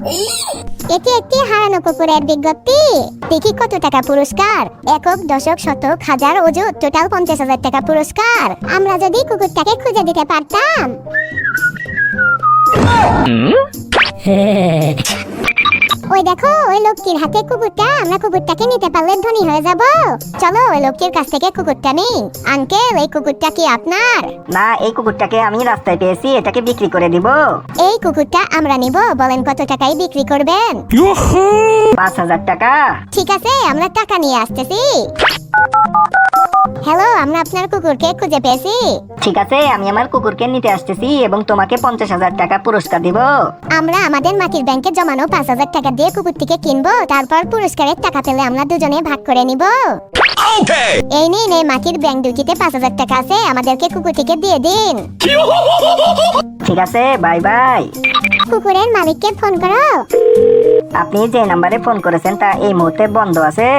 এটি একটি হারানো কুকুরের বিজ্ঞপ্তি। দেখি কত টাকা পুরস্কার। একক দশক শতক হাজার অযুত টোটাল পঞ্চাশ হাজার টাকা পুরস্কার। আমরা যদি কুকুরটাকে খুঁজে দিতে পারতাম। ওই দেখো ওই লোকটির হাতে কুকুরটা আমরা কুকুরটাকে নিতে পারলে ধনী হয়ে যাব। চলো ওই লোকটির কাছ থেকে কুকুরটা নেই। আঙ্কেল এই কুকুরটা কি আপনার? না এই কুকুরটাকে আমি রাস্তায় পেয়েছি এটাকে বিক্রি করে দিব। এই কুকুরটা আমরা নিব বলেন কত টাকায় বিক্রি করবেন? পাঁচ হাজার টাকা। ঠিক আছে আমরা টাকা নিয়ে আসতেছি। আমরা আপনার কুকুরকে খুঁজে পেয়েছি। ঠিক আছে আমি আমার কুকুরকে নিতে আসতেছি এবং তোমাকে পঞ্চাশ হাজার টাকা পুরস্কার দিব। আমরা আমাদের মাটির ব্যাংকে জমানো পাঁচ হাজার টাকা দিয়ে কুকুরটিকে কিনবো তারপর পুরস্কারের টাকা পেলে আমরা দুজনে ভাগ করে নিব। এই নিন এই মাটির ব্যাংক দুটিতে পাঁচ হাজার টাকা আছে আমাদেরকে কুকুরটিকে দিয়ে দিন। ঠিক আছে বাই বাই কুকুরের মালিককে ফোন করো। আপনি যে নাম্বারে ফোন করেছেন তা এই মুহূর্তে বন্ধ আছে।